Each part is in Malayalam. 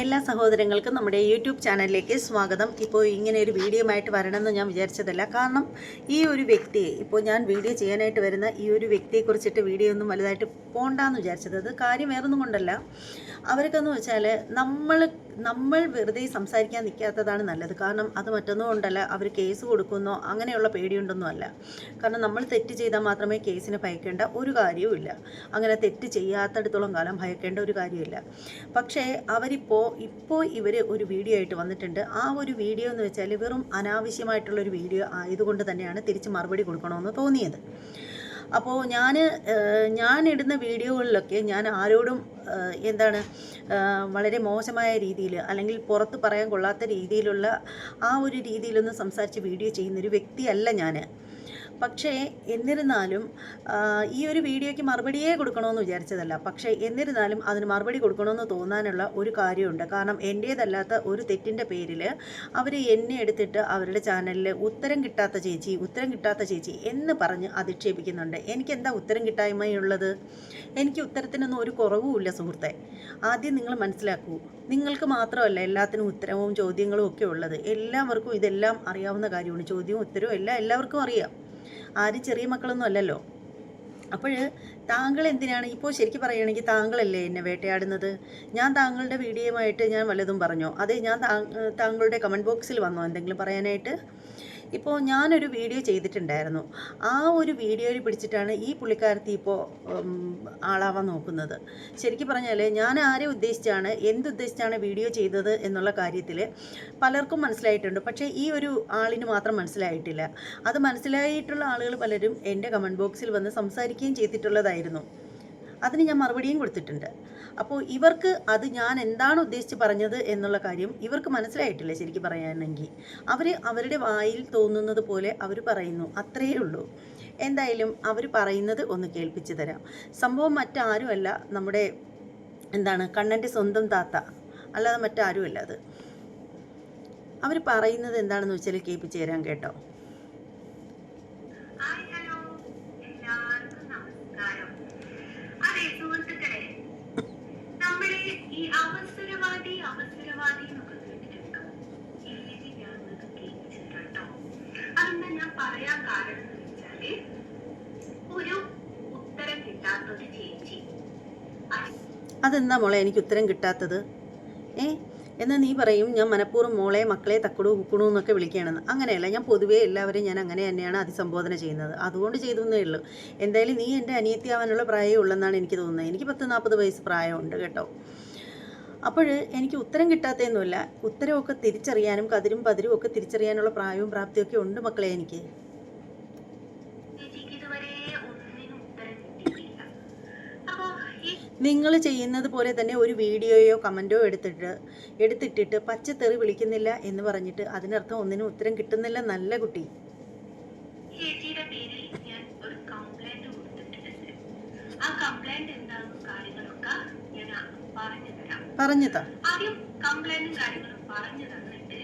എല്ലാ സഹോദരങ്ങൾക്കും നമ്മുടെ യൂട്യൂബ് ചാനലിലേക്ക് സ്വാഗതം. ഇപ്പോൾ ഇങ്ങനെ ഒരു വീഡിയോ ആയിട്ട് വരണമെന്ന് ഞാൻ വിചാരിച്ചതല്ല. കാരണം ഈ ഒരു വ്യക്തിയെ ഇപ്പോൾ ഞാൻ വീഡിയോ ചെയ്യാനായിട്ട് വരുന്ന ഈ ഒരു വ്യക്തിയെക്കുറിച്ചിട്ട് വീഡിയോ ഒന്നും വലുതായിട്ട് പോണ്ടാന്ന് വിചാരിച്ചത്. അത് കാര്യം വേറൊന്നും കൊണ്ടല്ല. അവർക്കെന്ന് വെച്ചാൽ നമ്മൾ നമ്മൾ വെറുതെ സംസാരിക്കാൻ നിൽക്കാത്തതാണ് നല്ലത്. കാരണം അത് മറ്റൊന്നും കൊണ്ടല്ല അവർ കേസ് കൊടുക്കുന്നോ അങ്ങനെയുള്ള പേടിയുണ്ടൊന്നും അല്ല. കാരണം നമ്മൾ തെറ്റ് ചെയ്താൽ മാത്രമേ കേസിന് ഭയക്കേണ്ട ഒരു കാര്യവുമില്ല അങ്ങനെ തെറ്റ് ചെയ്യാത്തടത്തോളം കാലം ഭയക്കേണ്ട ഒരു കാര്യമില്ല പക്ഷേ അവരിപ്പോൾ ഇപ്പോൾ ഇവർ ഒരു വീഡിയോ ആയിട്ട് വന്നിട്ടുണ്ട്. ആ ഒരു വീഡിയോ എന്ന് വെച്ചാൽ വെറും അനാവശ്യമായിട്ടുള്ളൊരു വീഡിയോ ആയതുകൊണ്ട് തന്നെയാണ് തിരിച്ച് മറുപടി കൊടുക്കണമെന്ന് തോന്നിയത്. അപ്പോൾ ഞാൻ ഞാൻ ഇടുന്ന വീഡിയോകളിലൊക്കെ ഞാൻ ആരോടും എന്താണ് വളരെ മോശമായ രീതിയിൽ അല്ലെങ്കിൽ പുറത്ത് പറയാൻ കൊള്ളാത്ത രീതിയിലുള്ള ആ ഒരു രീതിയിലൊന്നും സംസാരിച്ച് വീഡിയോ ചെയ്യുന്നൊരു വ്യക്തിയല്ല ഞാൻ പക്ഷേ എന്നിരുന്നാലും ഈ ഒരു വീഡിയോയ്ക്ക് മറുപടിയേ കൊടുക്കണമെന്ന് വിചാരിച്ചതല്ല. പക്ഷേ എന്നിരുന്നാലും അതിന് മറുപടി കൊടുക്കണമെന്ന് തോന്നാനുള്ള ഒരു കാര്യമുണ്ട്. കാരണം എന്റേതല്ലാത്ത ഒരു തെറ്റിന്റെ പേരിൽ അവർ എന്നെ എടുത്തിട്ട് അവരുടെ ചാനലിൽ ഉത്തരം കിട്ടാത്ത ചേച്ചി ഉത്തരം കിട്ടാത്ത ചേച്ചി എന്ന് പറഞ്ഞ് അധിക്ഷേപിക്കുന്നുണ്ട്. എനിക്ക് എന്താ ഉത്തരം കിട്ടായ്മയുള്ളത്? എനിക്ക് ഉത്തരത്തിനൊന്നും ഒരു കുറവുമില്ല സുഹൃത്തെ. ആദ്യം നിങ്ങൾ മനസ്സിലാക്കൂ നിങ്ങൾക്ക് മാത്രമല്ല എല്ലാത്തിനും ഉത്തരവും ചോദ്യങ്ങളും ഒക്കെ ഉള്ളത്. എല്ലാവർക്കും ഇതെല്ലാം അറിയാവുന്ന കാര്യമാണ്. ചോദ്യവും ഉത്തരവും എല്ലാം എല്ലാവർക്കും അറിയാം. ആരും ചെറിയ മക്കളൊന്നും അല്ലല്ലോ. അപ്പോൾ താങ്കൾ എന്തിനാണ് ഇപ്പോൾ ശരിക്കും പറയുകയാണെങ്കിൽ താങ്കളല്ലേ എന്നെ വേട്ടയാടുന്നത്? ഞാൻ താങ്കളുടെ വീഡിയോയുമായിട്ട് ഞാൻ വല്ലതും പറഞ്ഞോ? അതെ ഞാൻ താങ്കളുടെ കമന്റ് ബോക്സിൽ വന്നോ? എന്തെങ്കിലും പറയാനായിട്ട്? ഇപ്പോൾ ഞാനൊരു വീഡിയോ ചെയ്തിട്ടുണ്ടായിരുന്നു. ആ ഒരു വീഡിയോയിൽ പിടിച്ചിട്ടാണ് ഈ പുള്ളിക്കാരത്തി ഇപ്പോൾ ആളാവാൻ നോക്കുന്നത്. ശരിക്കും പറഞ്ഞാൽ ഞാൻ ആരെ ഉദ്ദേശിച്ചാണ് എന്തുദ്ദേശിച്ചാണ് വീഡിയോ ചെയ്തത് എന്നുള്ള കാര്യത്തിൽ പലർക്കും മനസ്സിലായിട്ടുണ്ട്. പക്ഷേ ഈ ഒരു ആളിന് മാത്രം മനസ്സിലായിട്ടില്ല. അത് മനസ്സിലായിട്ടുള്ള ആളുകൾ പലരും എന്റെ കമന്റ് ബോക്സിൽ വന്ന് സംസാരിക്കുകയും ചെയ്തിട്ടുള്ളതായിരുന്നു. അതിന് ഞാൻ മറുപടിയും കൊടുത്തിട്ടുണ്ട്. അപ്പോൾ ഇവർക്ക് അത് ഞാൻ എന്താണ് ഉദ്ദേശിച്ച് പറഞ്ഞത് എന്നുള്ള കാര്യം ഇവർക്ക് മനസ്സിലായിട്ടില്ല ശരിക്കും പറയാനെങ്കിൽ? അവർ അവരുടെ വായിൽ തോന്നുന്നത് പോലെ അവർ പറയുന്നു. അത്രയേ ഉള്ളൂ. എന്തായാലും അവർ പറയുന്നത് ഒന്ന് കേൾപ്പിച്ചു തരാം. സംഭവം മറ്റാരുമല്ല നമ്മുടെ എന്താണ് കണ്ണന്റെ സ്വന്തം താത്ത. അല്ലാതെ മറ്റാരുമല്ല അത്. അവർ പറയുന്നത് എന്താണെന്ന് വെച്ചാൽ കേൾപ്പിച്ചു തരാം കേട്ടോ. ഞാൻ അതെന്താ ഒരു മോളെ എനിക്ക് ഉത്തരം കിട്ടാത്തത്? ഏ? എന്നാൽ നീ പറയും ഞാൻ മനഃപൂർവം മോളെ മക്കളെ തക്കടു കുക്കണു എന്നൊക്കെ വിളിക്കുകയാണെന്ന്. അങ്ങനെയല്ല ഞാൻ പൊതുവേ എല്ലാവരെയും ഞാൻ അങ്ങനെ തന്നെയാണ് അഭിസംബോധന ചെയ്യുന്നത്. അതുകൊണ്ട് ചെയ്തെന്നേ ഉള്ളൂ. എന്തായാലും നീ എന്റെ അനിയത്തിയാവാനുള്ള പ്രായമേ ഉള്ളെന്നാണ് എനിക്ക് തോന്നുന്നത്. എനിക്ക് പത്ത് നാൽപ്പത് വയസ്സ് പ്രായമുണ്ട് കേട്ടോ. അപ്പോൾ എനിക്ക് ഉത്തരം കിട്ടാത്തതൊന്നുമില്ല ഉത്തരമൊക്കെ തിരിച്ചറിയാനും കതിരും പതിരും ഒക്കെ തിരിച്ചറിയാനുള്ള പ്രായവും പ്രാപ്തിയൊക്കെ ഉണ്ട് മക്കളെ എനിക്ക്. നിങ്ങൾ ചെയ്യുന്നത് പോലെ തന്നെ ഒരു വീഡിയോയോ കമന്റോ എടുത്തിട്ട് എടുത്തിട്ടിട്ട് പച്ചത്തെറി വിളിക്കുന്നില്ല എന്ന് പറഞ്ഞിട്ട് അതിനർത്ഥം ഒന്നിനും ഉത്തരം കിട്ടുന്നില്ല നല്ല കുട്ടി. ആ കംപ്ലൈന്റ് എന്താണെന്നും കാര്യങ്ങളൊക്കെ ഞാൻ പറഞ്ഞു തരാം പറഞ്ഞു താ ആദ്യം കംപ്ലൈന്റും കാര്യങ്ങളും പറഞ്ഞു തന്നിട്ട്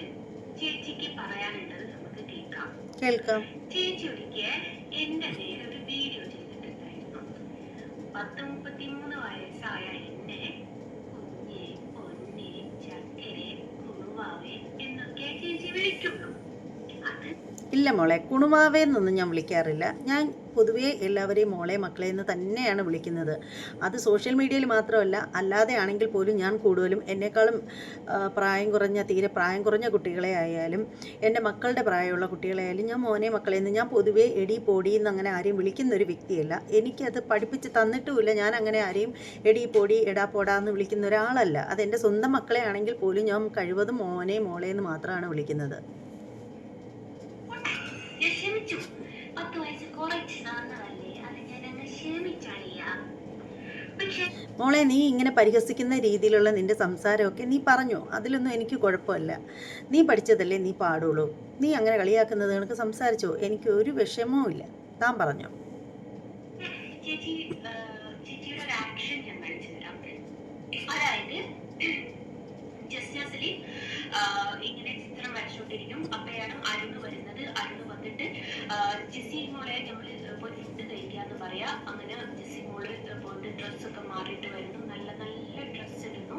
ചേച്ചിക്ക് പറയാനുള്ളത് നമുക്ക് കേൾക്കാം. കേൾക്കാം. ചേച്ചി ഒരിക്കൽ എന്റെ നേരെ ഒരു വീഡിയോ ചെയ്തിട്ടുണ്ടായിരുന്നു. പത്ത് മുപ്പത്തിമൂന്ന് വയസ്സായ എന്നെ കുഞ്ഞെ പൊന്നെ ചക്കരെ കുറുവാവേ എന്നൊക്കെ ചേച്ചി വിളിക്കുള്ളൂ അത് ഇല്ല മോളെ കുണുമാവേന്നൊന്നും ഞാൻ വിളിക്കാറില്ല. ഞാൻ പൊതുവേ എല്ലാവരെയും മോളെ മക്കളെ എന്ന് തന്നെയാണ് വിളിക്കുന്നത്. അത് സോഷ്യൽ മീഡിയയിൽ മാത്രമല്ല അല്ലാതെ ആണെങ്കിൽ പോലും ഞാൻ കൂടുതലും എന്നെക്കാളും പ്രായം കുറഞ്ഞ തീരെ പ്രായം കുറഞ്ഞ കുട്ടികളെ ആയാലും എന്റെ മക്കളുടെ പ്രായമുള്ള കുട്ടികളെ ആയാലും ഞാൻ മോനെ മക്കളെ എന്ന് ഞാൻ പൊതുവേ എടി പൊടി എന്ന് അങ്ങനെ ആരെയും വിളിക്കുന്ന ഒരു വ്യക്തിയല്ല. എനിക്കത് പഠിപ്പിച്ച് തന്നിട്ടുമില്ല. ഞാൻ അങ്ങനെ ആരെയും എടി പൊടി എടാ പോടാ എന്ന് വിളിക്കുന്ന ഒരാളല്ല. അത് എന്റെ സ്വന്തം മക്കളെ ആണെങ്കിൽ പോലും ഞാൻ കഴിവതും മോനെ മോളെ എന്ന് മാത്രമാണ് വിളിക്കുന്നത്. മോളെ നീ ഇങ്ങനെ പരിഹസിക്കുന്ന രീതിയിലുള്ള നിന്റെ സംസാരമൊക്കെ നീ പറഞ്ഞോ? അതിലൊന്നും എനിക്ക് കുഴപ്പമില്ല. നീ പഠിച്ചതല്ലേ നീ പാടുള്ളൂ. നീ അങ്ങനെ കളിയാക്കുന്നത് നിനക്ക് സംസാരിച്ചോ? എനിക്ക് ഒരു വിഷമവും ഇല്ല. താൻ പറഞ്ഞോ? അതായത് സലീം ചിത്രം വരച്ചോണ്ടിരിക്കും അപ്പോഴാണ് അരുണ് വരുന്നത്. അരുണ് വന്നിട്ട് ജിസി മോളെ നമ്മൾ പോയി ഫുഡ് കഴിക്കാന്ന് പറയാ. അങ്ങനെ ജെസ്സി മോൾ പോയിട്ട് ഡ്രസ്സൊക്കെ മാറിയിട്ട് വരുന്നു. നല്ല നല്ല ഡ്രസ്സ് ഇടുന്നു.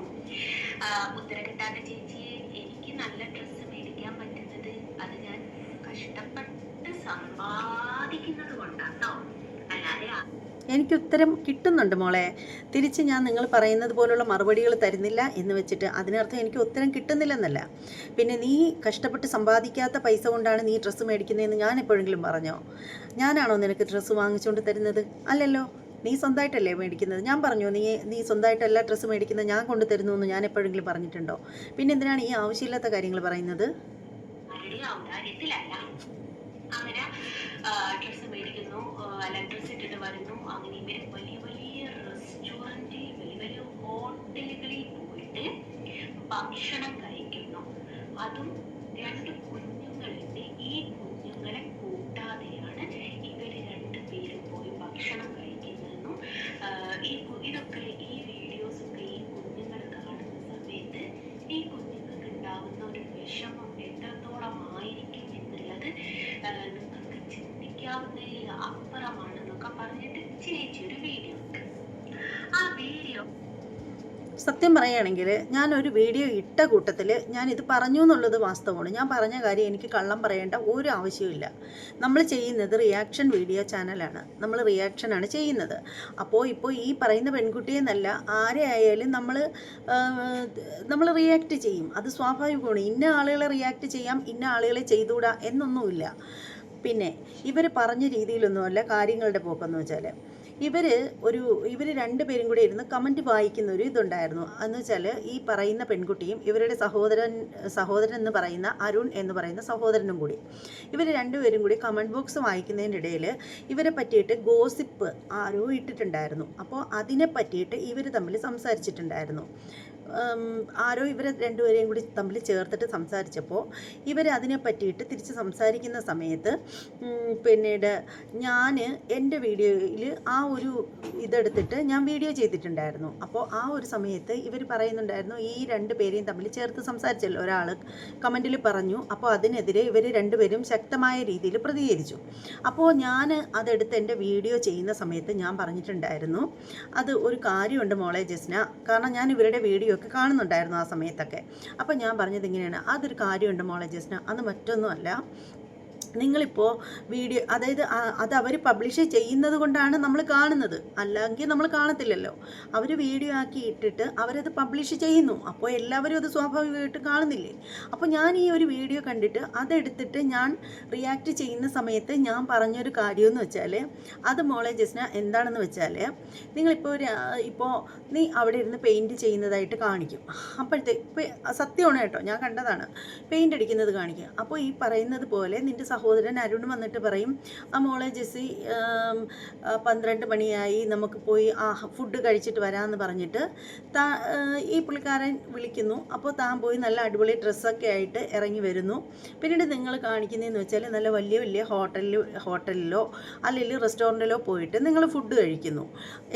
ഉത്തരം കിട്ടാതെ ചേച്ചി എനിക്ക് നല്ല ഡ്രസ്സ് മേടിക്കാൻ പറ്റുന്നത് അത് ഞാൻ കഷ്ടപ്പെട്ട് സമ്പാദിക്കുന്നത് കൊണ്ടാട്ടോ. അല്ലാതെ എനിക്ക് ഉത്തരം കിട്ടുന്നുണ്ട് മോളെ. തിരിച്ച് ഞാൻ നിങ്ങൾ പറയുന്നത് പോലുള്ള മറുപടികൾ തരുന്നില്ല എന്ന് വെച്ചിട്ട് അതിനർത്ഥം എനിക്ക് ഉത്തരം കിട്ടുന്നില്ലെന്നല്ല. പിന്നെ നീ കഷ്ടപ്പെട്ട് സമ്പാദിക്കാത്ത പൈസ കൊണ്ടാണ് നീ ഡ്രസ്സ് മേടിക്കുന്നതെന്ന് ഞാൻ എപ്പോഴെങ്കിലും പറഞ്ഞോ? ഞാനാണോ നിനക്ക് ഡ്രസ്സ് വാങ്ങിച്ചുകൊണ്ട് തരുന്നത്? അല്ലല്ലോ. നീ സ്വന്തമായിട്ടല്ലേ മേടിക്കുന്നത്? ഞാൻ പറഞ്ഞു നീ നീ സ്വന്തമായിട്ടല്ല ഡ്രസ്സ് മേടിക്കുന്നത്? ഞാൻ കൊണ്ടു തരുന്നു എന്ന് ഞാൻ എപ്പോഴെങ്കിലും പറഞ്ഞിട്ടുണ്ടോ? പിന്നെ എന്തിനാണ് ഈ ആവശ്യമില്ലാത്ത കാര്യങ്ങൾ പറയുന്നത്? അങ്ങനെ ഡ്രസ്സ് മേടിക്കുന്നു അല്ല ഡ്രസ്സ് ഇട്ടിട്ട് വരുന്നു. അങ്ങനെ ഇവർ വലിയ വലിയ റെസ്റ്റോറന്റ് വലിയ വലിയ ഹോട്ടലുകളിൽ പോയിട്ട് ഭക്ഷണം കഴിക്കുന്നു. അതും രണ്ട് കുഞ്ഞുങ്ങളുണ്ട് ഈ കുഞ്ഞുങ്ങളെ കൂട്ടാതെയാണ് ഇവർ രണ്ടുപേരും പോയി ഭക്ഷണം കഴിക്കുന്നതെന്നും ഈ കു- ഇതൊക്കെ ഈ വീഡിയോസ് ഒക്കെ ഈ കുഞ്ഞുങ്ങൾ കാണുന്ന സമയത്ത് ഈ കുഞ്ഞുങ്ങൾക്ക് ഉണ്ടാകുന്ന ഒരു വിഷമം എത്രത്തോളം ആയിരിക്കും എന്നുള്ളത് ആ, നിങ്ങൾക്ക് ചിന്തിക്കാവുന്നതിൽ അപ്പുറമാണെന്നൊക്കെ പറഞ്ഞിട്ട് ചേച്ചി ഒരു വീഡിയോ ഉണ്ട് ആ വീഡിയോ സത്യം പറയുകയാണെങ്കിൽ ഞാനൊരു വീഡിയോ ഇട്ട കൂട്ടത്തിൽ ഞാനിത് പറഞ്ഞു എന്നുള്ളത് വാസ്തവമാണ്. ഞാൻ പറഞ്ഞ കാര്യം എനിക്ക് കള്ളം പറയേണ്ട ഒരു ആവശ്യമില്ല നമ്മൾ ചെയ്യുന്നത് റിയാക്ഷൻ വീഡിയോ ചാനലാണ്. നമ്മൾ റിയാക്ഷനാണ് ചെയ്യുന്നത്. അപ്പോൾ ഇപ്പോൾ ഈ പറയുന്ന പെൺകുട്ടിയെന്നല്ല ആരെ ആയാലും നമ്മൾ നമ്മൾ റിയാക്ട് ചെയ്യും. അത് സ്വാഭാവികമാണ്. ഇന്ന ആളുകളെ റിയാക്ട് ചെയ്യാം ഇന്ന ആളുകളെ ചെയ്തുകൂടാ എന്നൊന്നുമില്ല. പിന്നെ ഇവർ പറഞ്ഞ രീതിയിലൊന്നുമല്ല കാര്യങ്ങളുടെ പോക്കെന്ന് വെച്ചാൽ ഇവർ ഒരു ഇവർ രണ്ടുപേരും കൂടി ഇരുന്ന് കമന്റ് വായിക്കുന്ന ഒരു ഇതുണ്ടായിരുന്നു. എന്ന് വെച്ചാൽ ഈ പറയുന്ന പെൺകുട്ടിയും ഇവരുടെ സഹോദരൻ സഹോദരൻ എന്ന് പറയുന്ന അരുൺ എന്ന് പറയുന്ന സഹോദരനും കൂടി. ഇവർ രണ്ടുപേരും കൂടി കമന്റ് ബോക്സ് വായിക്കുന്നതിന്റെ ഇടയിൽ ഇവരെ പറ്റിയിട്ട് ഗോസിപ്പ് ആരോ ഇട്ടിട്ടുണ്ടായിരുന്നു. അപ്പോൾ അതിനെ പറ്റിയിട്ട് ഇവർ തമ്മിൽ സംസാരിച്ചിട്ടുണ്ടായിരുന്നു. ആരോ ഇവരെ രണ്ടുപേരെയും കൂടി തമ്മിൽ ചേർത്തിട്ട് സംസാരിച്ചപ്പോൾ ഇവർ അതിനെ പറ്റിയിട്ട് തിരിച്ച് സംസാരിക്കുന്ന സമയത്ത് പിന്നീട് ഞാൻ എന്റെ വീഡിയോയിൽ ആ ഒരു ഇതെടുത്തിട്ട് ഞാൻ വീഡിയോ ചെയ്തിട്ടുണ്ടായിരുന്നു. അപ്പോൾ ആ ഒരു സമയത്ത് ഇവർ പറയുന്നുണ്ടായിരുന്നു ഈ രണ്ട് പേരെയും തമ്മിൽ ചേർത്ത് സംസാരിച്ചല്ലോ ഒരാൾ കമന്റിൽ പറഞ്ഞു. അപ്പോൾ അതിനെതിരെ ഇവർ രണ്ടുപേരും ശക്തമായ രീതിയിൽ പ്രതികരിച്ചു. അപ്പോൾ ഞാൻ അതെടുത്ത് എന്റെ വീഡിയോ ചെയ്യുന്ന സമയത്ത് ഞാൻ പറഞ്ഞിട്ടുണ്ടായിരുന്നു അത് ഒരു കാര്യമുണ്ട് മോളെ കാരണം ഞാൻ ഇവരുടെ വീഡിയോ ഒക്കെ കാണുന്നുണ്ടായിരുന്നു ആ സമയത്തൊക്കെ. അപ്പോൾ ഞാൻ പറഞ്ഞത് ഇങ്ങനെയാണ്. അതൊരു കാര്യമുണ്ട് മോളെ ജസ്ന. അത് മറ്റൊന്നുമല്ല. നിങ്ങളിപ്പോൾ വീഡിയോ അതായത് അത് അവർ പബ്ലിഷ് ചെയ്യുന്നത് കൊണ്ടാണ് നമ്മൾ കാണുന്നത്. അല്ലെങ്കിൽ നമ്മൾ കാണത്തില്ലല്ലോ. അവർ വീഡിയോ ആക്കി ഇട്ടിട്ട് അവരത് പബ്ലിഷ് ചെയ്യുന്നു. അപ്പോൾ എല്ലാവരും അത് സ്വാഭാവികമായിട്ട് കാണുന്നില്ലേ? അപ്പോൾ ഞാൻ ഈ ഒരു വീഡിയോ കണ്ടിട്ട് അതെടുത്തിട്ട് ഞാൻ റിയാക്ട് ചെയ്യുന്ന സമയത്ത് ഞാൻ പറഞ്ഞൊരു കാര്യമെന്ന് വെച്ചാൽ അത് മോളെ ജസ്ന എന്താണെന്ന് വെച്ചാൽ നിങ്ങളിപ്പോൾ ഒരു ഇപ്പോൾ നീ അവിടെ ഇരുന്ന് പെയിന്റ് ചെയ്യുന്നതായിട്ട് കാണിക്കും. അപ്പോഴത്തെ ഇപ്പം സത്യമാണ് കേട്ടോ ഞാൻ കണ്ടതാണ്. പെയിന്റ് അടിക്കുന്നത് കാണിക്കുക അപ്പോൾ ഈ പറയുന്നത് പോലെ നിന്റെ സഹോദരൻ അരുൺ വന്നിട്ട് പറയും ആ മോളെ ജെസ്സി പന്ത്രണ്ട് മണിയായി നമുക്ക് പോയി ആ ഫുഡ് കഴിച്ചിട്ട് വരാമെന്ന് പറഞ്ഞിട്ട് താ ഈ പുള്ളിക്കാരൻ വിളിക്കുന്നു. അപ്പോൾ താൻ പോയി നല്ല അടിപൊളി ഡ്രസ്സൊക്കെ ആയിട്ട് ഇറങ്ങി വരുന്നു. പിന്നീട് നിങ്ങൾ കാണിക്കുന്നതെന്ന് വെച്ചാൽ നല്ല വലിയ വലിയ ഹോട്ടലിൽ ഹോട്ടലിലോ അല്ലെങ്കിൽ റെസ്റ്റോറന്റിലോ പോയിട്ട് നിങ്ങൾ ഫുഡ് കഴിക്കുന്നു.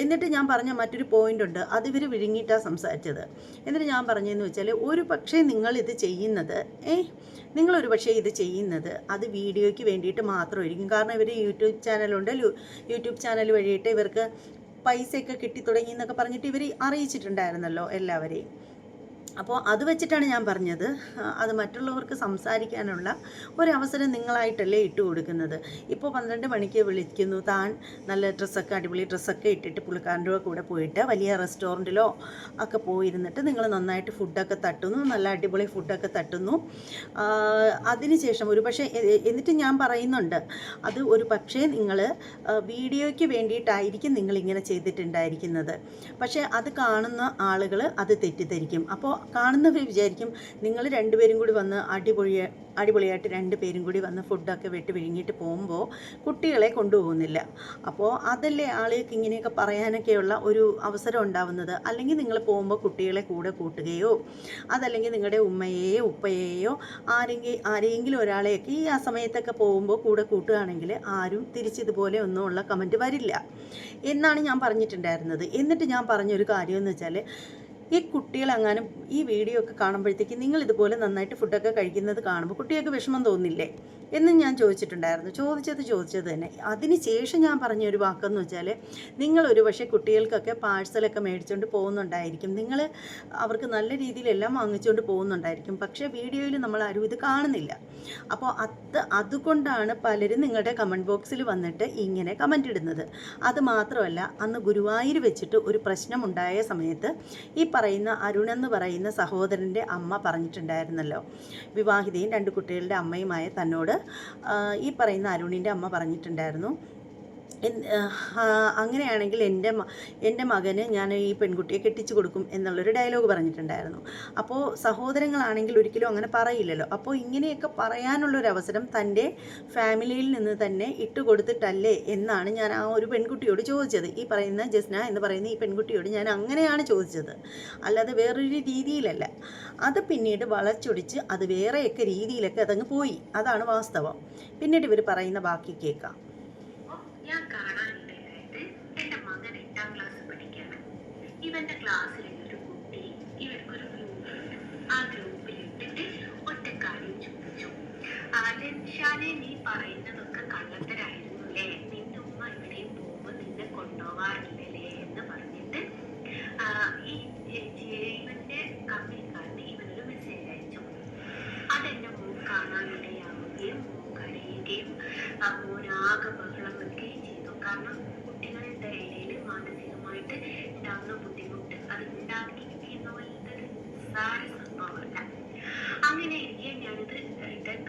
എന്നിട്ട് ഞാൻ പറഞ്ഞ മറ്റൊരു പോയിന്റ് ഉണ്ട്. അത് ഇവർ വിഴുങ്ങിയിട്ടാണ് സംസാരിച്ചത്. എന്നിട്ട് ഞാൻ പറഞ്ഞതെന്ന് വെച്ചാൽ ഒരു പക്ഷേ നിങ്ങളിത് ചെയ്യുന്നത് ഏ നിങ്ങളൊരു പക്ഷേ ഇത് ചെയ്യുന്നത് അത് വീഡിയോയ്ക്ക് വേണ്ടിയിട്ട് മാത്രമായിരിക്കും. കാരണം ഇവർ യൂട്യൂബ് ചാനലുണ്ട്. യൂട്യൂബ് ചാനൽ വഴിയിട്ട് ഇവർക്ക് പൈസയൊക്കെ കിട്ടി തുടങ്ങി എന്നൊക്കെ പറഞ്ഞിട്ട് ഇവർ അറിയിച്ചിട്ടുണ്ടായിരുന്നല്ലോ എല്ലാവരെയും. അപ്പോൾ അത് വെച്ചിട്ടാണ് ഞാൻ പറഞ്ഞത്. അത് മറ്റുള്ളവർക്ക് സംസാരിക്കാനുള്ള ഒരവസരം നിങ്ങളായിട്ടല്ലേ ഇട്ട് കൊടുക്കുന്നത്. ഇപ്പോൾ പന്ത്രണ്ട് മണിക്ക് വിളിക്കുന്നു. താൻ നല്ല ഡ്രസ്സൊക്കെ അടിപൊളി ഡ്രസ്സൊക്കെ ഇട്ടിട്ട് പുള്ളിക്കാരന്റെ കൂടെ പോയിട്ട് വലിയ റെസ്റ്റോറന്റിലോ ഒക്കെ പോയിരുന്നിട്ട് നിങ്ങൾ നന്നായിട്ട് ഫുഡൊക്കെ തട്ടുന്നു. നല്ല അടിപൊളി ഫുഡൊക്കെ തട്ടുന്നു. അതിനുശേഷം ഒരു പക്ഷേ എന്നിട്ട് ഞാൻ പറയുന്നുണ്ട്. അത് ഒരു പക്ഷേ നിങ്ങൾ വീഡിയോയ്ക്ക് വേണ്ടിയിട്ടായിരിക്കും നിങ്ങൾ ഇങ്ങനെ ചെയ്തിട്ടുണ്ടായിരിക്കുന്നത്. പക്ഷേ അത് കാണുന്ന ആളുകൾ അത് തെറ്റിദ്ധരിക്കും. അപ്പോൾ കാണുന്നവർ വിചാരിക്കും നിങ്ങൾ രണ്ടുപേരും കൂടി വന്ന് അടിപൊളിയ അടിപൊളിയായിട്ട് രണ്ട് പേരും കൂടി വന്ന് ഫുഡൊക്കെ വെട്ടി വിഴുങ്ങിയിട്ട് പോകുമ്പോൾ കുട്ടികളെ കൊണ്ടുപോകുന്നില്ല. അപ്പോൾ അതല്ലേ ആളുകൾക്ക് ഇങ്ങനെയൊക്കെ പറയാനൊക്കെയുള്ള ഒരു അവസരം ഉണ്ടാവുന്നത്? അല്ലെങ്കിൽ നിങ്ങൾ പോകുമ്പോൾ കുട്ടികളെ കൂടെ കൂട്ടുകയോ അതല്ലെങ്കിൽ നിങ്ങളുടെ ഉമ്മയെയോ ഉപ്പയെയോ ആരെങ്കിലും ആരെങ്കിലും ഒരാളെയൊക്കെ ഈ ആ സമയത്തൊക്കെ പോകുമ്പോൾ കൂടെ കൂട്ടുകയാണെങ്കിൽ ആരും തിരിച്ചിതുപോലെ ഒന്നും ഉള്ള കമന്റ് വരില്ല. എന്നാണ് ഞാൻ പറഞ്ഞിട്ടുണ്ടായിരുന്നത്. എന്നിട്ട് ഞാൻ പറഞ്ഞൊരു കാര്യം എന്ന് വെച്ചാൽ ഈ കുട്ടികളെങ്ങാനും ഈ വീഡിയോ ഒക്കെ കാണുമ്പോഴത്തേക്ക് നിങ്ങൾ ഇതുപോലെ നന്നായിട്ട് ഫുഡൊക്കെ കഴിക്കുന്നത് കാണുമ്പോൾ കുട്ടികൾക്ക് വിഷമം തോന്നില്ലേ? എന്നും ഞാൻ ചോദിച്ചിട്ടുണ്ടായിരുന്നു. ചോദിച്ചത് ചോദിച്ചത് തന്നെ. അതിന് ശേഷം ഞാൻ പറഞ്ഞ ഒരു വാക്കെന്ന് വെച്ചാൽ നിങ്ങൾ ഒരു പക്ഷേ കുട്ടികൾക്കൊക്കെ പാഴ്സലൊക്കെ മേടിച്ചുകൊണ്ട് പോകുന്നുണ്ടായിരിക്കും. നിങ്ങൾ അവർക്ക് നല്ല രീതിയിലെല്ലാം വാങ്ങിച്ചുകൊണ്ട് പോകുന്നുണ്ടായിരിക്കും. പക്ഷേ വീഡിയോയിൽ നമ്മൾ ആരും ഇത് കാണുന്നില്ല. അപ്പോൾ അത് അതുകൊണ്ടാണ് പലരും നിങ്ങളുടെ കമന്റ് ബോക്സിൽ വന്നിട്ട് ഇങ്ങനെ കമന്റ് ഇടുന്നത്. അത് മാത്രമല്ല അന്ന് ഗുരുവായൂർ വെച്ചിട്ട് ഒരു പ്രശ്നമുണ്ടായ സമയത്ത് ഈ പറയുന്ന അരുൺ എന്ന് പറയുന്ന സഹോദരന്റെ അമ്മ പറഞ്ഞിട്ടുണ്ടായിരുന്നല്ലോ. വിവാഹിതയും രണ്ട് കുട്ടികളുടെ അമ്മയുമായ തന്നോട് ഈ പറയുന്ന അരുണിന്റെ അമ്മ പറഞ്ഞിട്ടുണ്ടായിരുന്നു. അങ്ങനെയാണെങ്കിൽ എന്റെ എന്റെ മകന് ഞാൻ ഈ പെൺകുട്ടിയെ കെട്ടിച്ചു കൊടുക്കും എന്നുള്ളൊരു ഡയലോഗ് പറഞ്ഞിട്ടുണ്ടായിരുന്നു. അപ്പോൾ സഹോദരങ്ങളാണെങ്കിൽ ഒരിക്കലും അങ്ങനെ പറയില്ലല്ലോ. അപ്പോൾ ഇങ്ങനെയൊക്കെ പറയാനുള്ളൊരു അവസരം തന്റെ ഫാമിലിയിൽ നിന്ന് തന്നെ ഇട്ട് കൊടുത്തിട്ടല്ലേ എന്നാണ് ഞാൻ ആ ഒരു പെൺകുട്ടിയോട് ചോദിച്ചത്. ഈ പറയുന്ന ജസ്ന എന്ന് പറയുന്ന ഈ പെൺകുട്ടിയോട് ഞാൻ അങ്ങനെയാണ് ചോദിച്ചത്. അല്ലാതെ വേറൊരു രീതിയിലല്ല. അത് പിന്നീട് വളച്ചൊടിച്ച് അത് വേറെയൊക്കെ രീതിയിലൊക്കെ അതങ്ങ് പോയി. അതാണ് വാസ്തവം. പിന്നീട് ഇവർ പറയുന്ന ബാക്കി കേൾക്കാം. ഞാൻ കാണാനിടയായത് എന്റെ മകൻ എട്ടാം ക്ലാസ് പഠിക്കുകയാണ്. ഇവന്റെ ക്ലാസ്സിലെ ഒരു കുട്ടി ഇവർക്കൊരു ഗ്രൂപ്പുണ്ട് ആ ഗ്രൂപ്പിൽ ഇട്ടിട്ട് ഒറ്റ കാര്യം ചോദിച്ചു. ഷാനെ നീ പറയുന്നതൊക്കെ കള്ളത്തരായിരുന്നുല്ലേ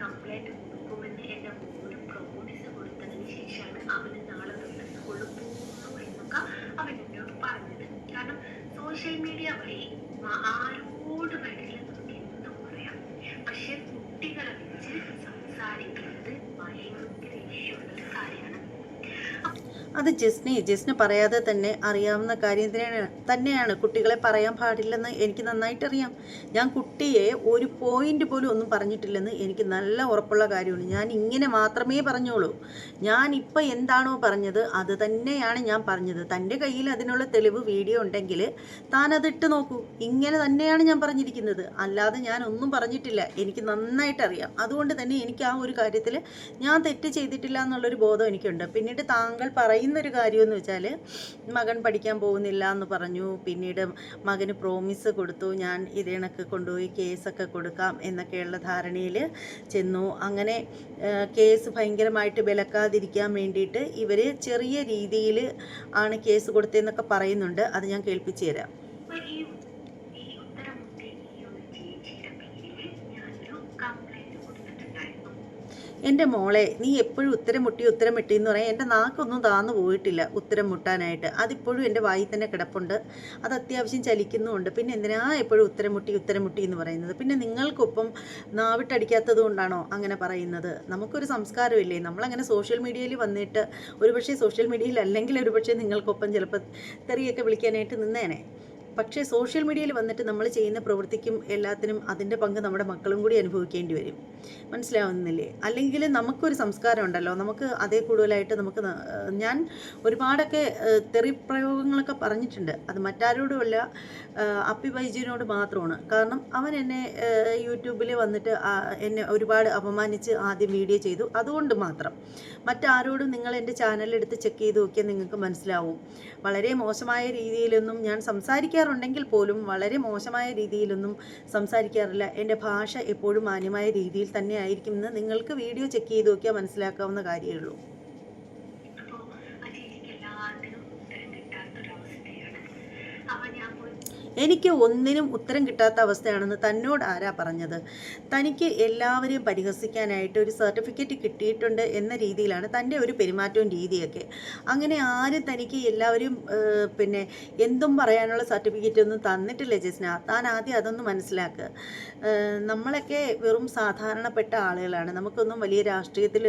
കംപ്ലൈന്റ് കൊടുക്കുമെന്ന് എന്റെ ഒരു പ്രോമിസ് കൊടുത്തതിന് ശേഷമാണ് അവന് നാളെ തൊട്ട് സ്കൂളിൽ പോകുന്നു എന്നൊക്കെ അവൻ എന്നോട് പറഞ്ഞത്. കാരണം സോഷ്യൽ മീഡിയ വഴി ആരോട് വേണമെങ്കിലും നമുക്ക് എന്തും പറയാം. പക്ഷെ കുട്ടികളെ വെച്ച് സംസാരിക്കുന്നത് ഭയങ്കര ഇഷ്യമുള്ള കാര്യമാണ്. അത് ജസ്നെ ജസ്ന് പറയാതെ തന്നെ അറിയാവുന്ന കാര്യം തന്നെയാണ്. തന്നെയാണ് കുട്ടികളെ പറയാൻ പാടില്ലെന്ന് എനിക്ക് നന്നായിട്ടറിയാം. ഞാൻ കുട്ടിയെ ഒരു പോയിന്റ് പോലും ഒന്നും പറഞ്ഞിട്ടില്ലെന്ന് എനിക്ക് നല്ല ഉറപ്പുള്ള കാര്യമാണ്. ഞാൻ ഇങ്ങനെ മാത്രമേ പറഞ്ഞോളൂ. ഞാൻ ഇപ്പം എന്താണോ പറഞ്ഞത് അത് തന്നെയാണ് ഞാൻ പറഞ്ഞത്. തന്റെ കയ്യിൽ അതിനുള്ള തെളിവ് വീഡിയോ ഉണ്ടെങ്കിൽ താൻ അതിട്ട് നോക്കൂ. ഇങ്ങനെ തന്നെയാണ് ഞാൻ പറഞ്ഞിരിക്കുന്നത്. അല്ലാതെ ഞാൻ ഒന്നും പറഞ്ഞിട്ടില്ല. എനിക്ക് നന്നായിട്ടറിയാം. അതുകൊണ്ട് തന്നെ എനിക്ക് ആ ഒരു കാര്യത്തിൽ ഞാൻ തെറ്റ് ചെയ്തിട്ടില്ല എന്നുള്ളൊരു ബോധം എനിക്കുണ്ട്. പിന്നീട് താങ്കൾ പറയുന്നൊരു കാര്യമെന്ന് വെച്ചാൽ മകൻ പഠിക്കാൻ പോകുന്നില്ല എന്ന് പറഞ്ഞു. പിന്നീട് മകന് പ്രോമിസ് കൊടുത്തു. ഞാൻ ഇതേണക്ക് കൊണ്ടുപോയി കേസൊക്കെ കൊടുക്കാം എന്നൊക്കെയുള്ള ധാരണയിൽ ചെന്നു. അങ്ങനെ കേസ് ഭയങ്കരമായിട്ട് വിലക്കാതിരിക്കാൻ വേണ്ടിയിട്ട് ഇവർ ചെറിയ രീതിയിൽ ആണ് കേസ് കൊടുത്തതെന്നൊക്കെ പറയുന്നുണ്ട്. അത് ഞാൻ കേൾപ്പിച്ചു തരാം അപ്പൊ ഈ ഈ ഉത്തരമുട്ടി ഈ ഒരു ചേച്ചിയുടെ പേരിൽ ഞാനൊരു കംപ്ലൈന്റ് കൊടുത്തിട്ടുണ്ടായിരുന്നു എന്റെ മോളെ നീ എപ്പോഴും ഉത്തരം മുട്ടി ഉത്തരം മുട്ടി എന്ന് പറയാൻ എന്റെ നാക്കൊന്നും താന്നു പോയിട്ടില്ല ഉത്തരം മുട്ടാനായിട്ട്. അതിപ്പോഴും എന്റെ വായിൽ തന്നെ കിടപ്പുണ്ട്. അത് അത്യാവശ്യം ചലിക്കുന്നുമുണ്ട്. പിന്നെ എന്തിനാ എപ്പോഴും ഉത്തരം മുട്ടി ഉത്തരം മുട്ടി എന്ന് പറയുന്നത്? പിന്നെ നിങ്ങൾക്കൊപ്പം നാവിട്ടടിക്കാത്തത് കൊണ്ടാണോ അങ്ങനെ പറയുന്നത്? നമുക്കൊരു സംസ്കാരമില്ലേ? നമ്മളങ്ങനെ സോഷ്യൽ മീഡിയയിൽ വന്നിട്ട് ഒരുപക്ഷെ സോഷ്യൽ മീഡിയയിൽ അല്ലെങ്കിൽ ഒരുപക്ഷെ നിങ്ങൾക്കൊപ്പം ചിലപ്പോൾ തെറിയൊക്കെ വിളിക്കാനായിട്ട് നിന്നേനെ. പക്ഷേ സോഷ്യൽ മീഡിയയിൽ വന്നിട്ട് നമ്മൾ ചെയ്യുന്ന പ്രവൃത്തിക്കും എല്ലാത്തിനും അതിന്റെ പങ്ക് നമ്മുടെ മക്കളും കൂടി അനുഭവിക്കേണ്ടി വരും. മനസ്സിലാവുന്നില്ലേ? അല്ലെങ്കിൽ നമുക്കൊരു സംസ്കാരം ഉണ്ടല്ലോ നമുക്ക് അതേ കൂടുതലായിട്ട് നമുക്ക് ഞാൻ ഒരുപാടൊക്കെ തെറി പ്രയോഗങ്ങളൊക്കെ പറഞ്ഞിട്ടുണ്ട്. അത് മറ്റാരോടുമല്ല അപ്പി വൈദ്യനോട് മാത്രമാണ്. കാരണം അവൻ എന്നെ യൂട്യൂബിൽ വന്നിട്ട് എന്നെ ഒരുപാട് അപമാനിച്ച് ആദ്യം വീഡിയോ ചെയ്തു. അതുകൊണ്ട് മാത്രം. മറ്റാരോടും നിങ്ങൾ എന്റെ ചാനലെടുത്ത് ചെക്ക് ചെയ്ത് നോക്കിയാൽ നിങ്ങൾക്ക് മനസ്സിലാവും. വളരെ മോശമായ രീതിയിലൊന്നും ഞാൻ സംസാരിക്കാറുണ്ടെങ്കിൽ പോലും വളരെ മോശമായ രീതിയിലൊന്നും സംസാരിക്കാറില്ല. എന്റെ ഭാഷ എപ്പോഴും മാന്യമായ രീതിയിൽ തന്നെ എന്ന് നിങ്ങൾക്ക് വീഡിയോ ചെക്ക് ചെയ്ത് നോക്കിയാൽ മനസ്സിലാക്കാവുന്ന കാര്യമേ ഉള്ളൂ അപ്പോ ആ ചേച്ചിക്ക് എല്ലാത്തിനും ഉത്തരം കിട്ടാത്തൊരവസ്ഥയാണ് അപ്പൊ ഞാൻ പോയി എനിക്ക് ഒന്നിനും ഉത്തരം കിട്ടാത്ത അവസ്ഥയാണെന്ന് തന്നോട് ആരാ പറഞ്ഞത്? തനിക്ക് എല്ലാവരെയും പരിഹസിക്കാനായിട്ട് ഒരു സർട്ടിഫിക്കറ്റ് കിട്ടിയിട്ടുണ്ട് എന്ന രീതിയിലാണ് തന്റെ ഒരു പെരുമാറ്റവും രീതിയൊക്കെ. അങ്ങനെ ആരും തനിക്ക് എല്ലാവരും പിന്നെ എന്തും പറയാനുള്ള സർട്ടിഫിക്കറ്റ് ഒന്നും തന്നിട്ടില്ല ജസ്ന? താൻ ആദ്യം അതൊന്ന് മനസ്സിലാക്കുക നമ്മളൊക്കെ വെറും സാധാരണപ്പെട്ട ആളുകളാണ്. നമുക്കൊന്നും വലിയ രാഷ്ട്രീയത്തിൽ